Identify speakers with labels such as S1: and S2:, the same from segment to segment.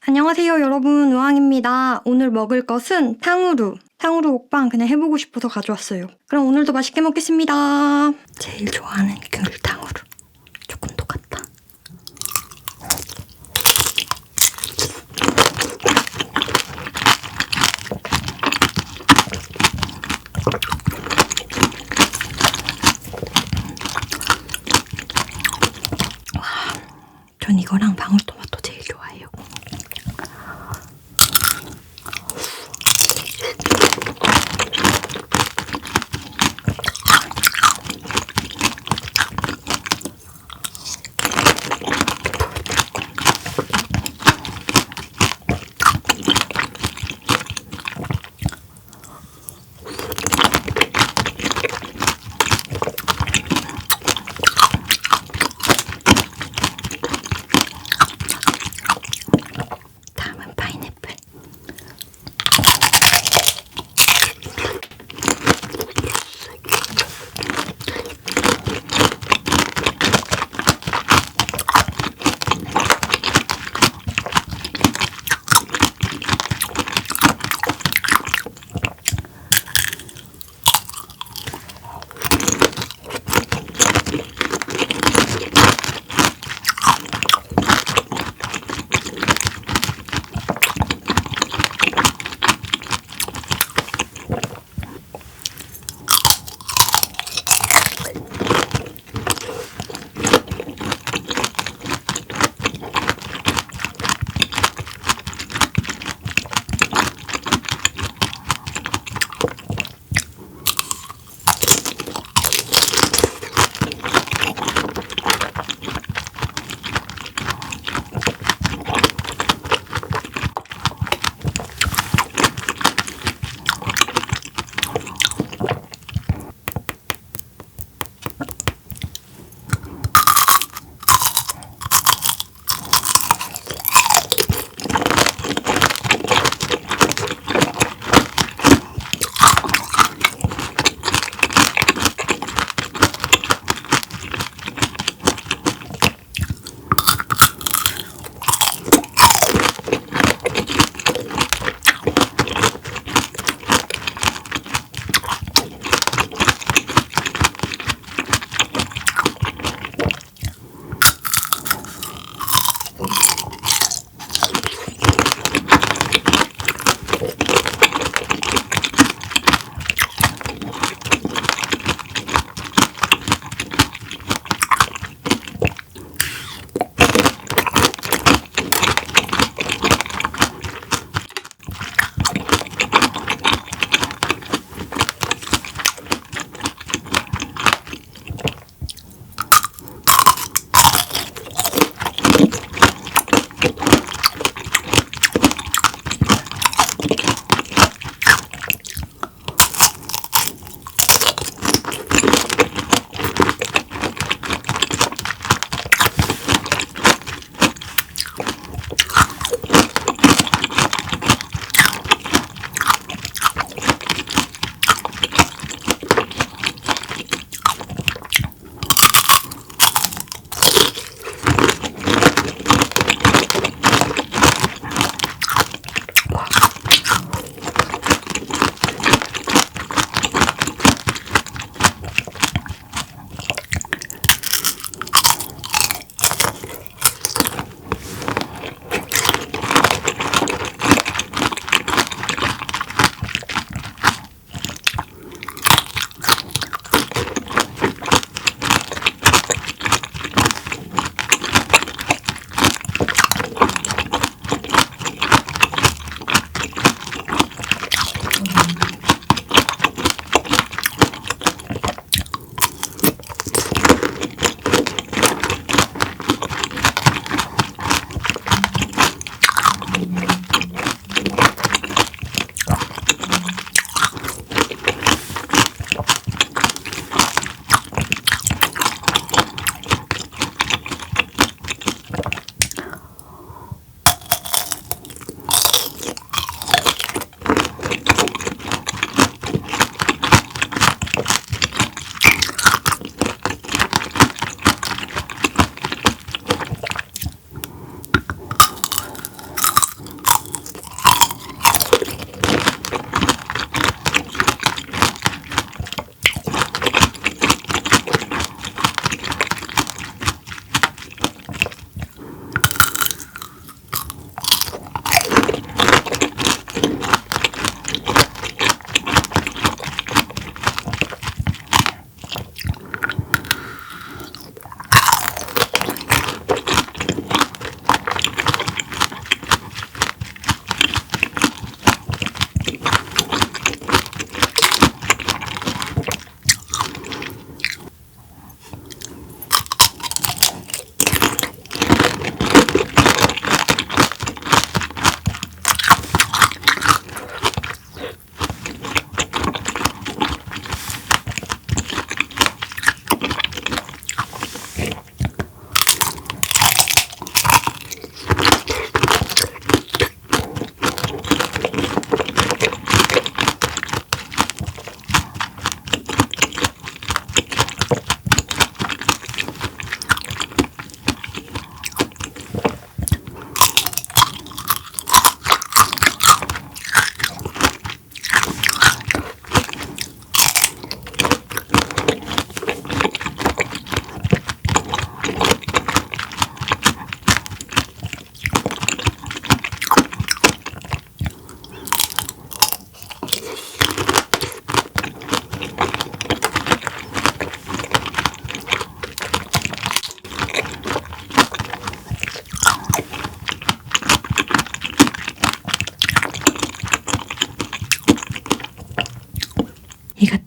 S1: 안녕하세요 여러분. 우왕입니다. 오늘 먹을 것은 탕후루. 탕후루 옥방 그냥 해보고 싶어서 가져왔어요. 그럼 오늘도 맛있게 먹겠습니다. 제일 좋아하는 귤탕후루. 조금 똑같다. 이거랑 방울토마토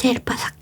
S1: 제일 바삭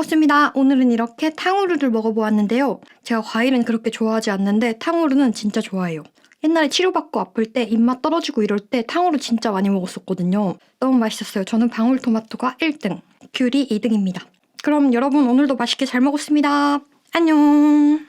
S1: 먹었습니다. 오늘은 이렇게 탕후루를 먹어보았는데요. 제가 과일은 그렇게 좋아하지 않는데 탕후루는 진짜 좋아해요. 옛날에 치료받고 아플 때 입맛 떨어지고 이럴 때 탕후루 진짜 많이 먹었었거든요. 너무 맛있었어요. 저는 방울토마토가 1등, 귤이 2등입니다. 그럼 여러분 오늘도 맛있게 잘 먹었습니다. 안녕.